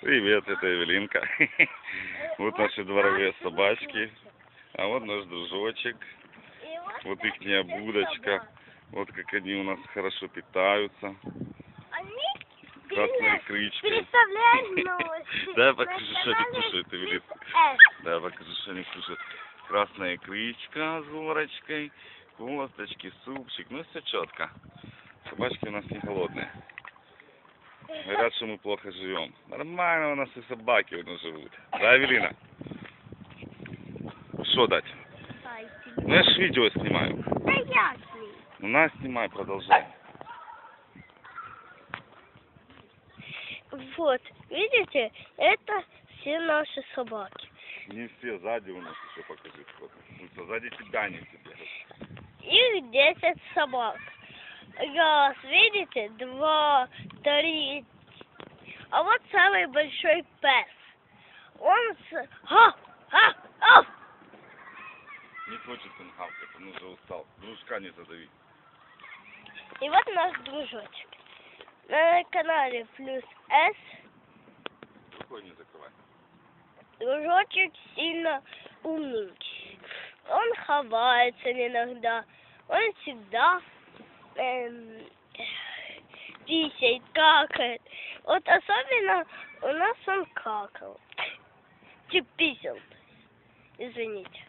Привет, это Эвелинка. Вот наши дворовые собачки. А вот наш дружочек. Вот их будочка. Вот как они у нас хорошо питаются. Представляют новости. Да, покажи, что они кушают, Эвелинка. Да, покажи, что они кушают. Красная крючка с горочкой, косточки, супчик. Ну, все четко. Собачки у нас не голодные. Говорят, что мы плохо живем. Нормально у нас и собаки у нас живут. Да, Эвелина? Что дать? Ну, я ж видео снимаю. Да ясный. Ну, на, снимай, продолжай. Вот, видите, это все наши собаки. Не все, сзади у нас еще покажи. Ну, сзади тебя не тебе. Их 10 собак. Раз, видите, два, три. А вот самый большой пес. Он с... Ха! Ха! Ау! Не хочет он хавкать, он уже устал. Дружка не задави. И вот наш дружочек. На канале Плюс С Рукой не закрывай. дружочек сильно умненький. Он ховается иногда. Он всегда эм, писает, какает. Вот особенно у нас он какал. Типа писал. Извините.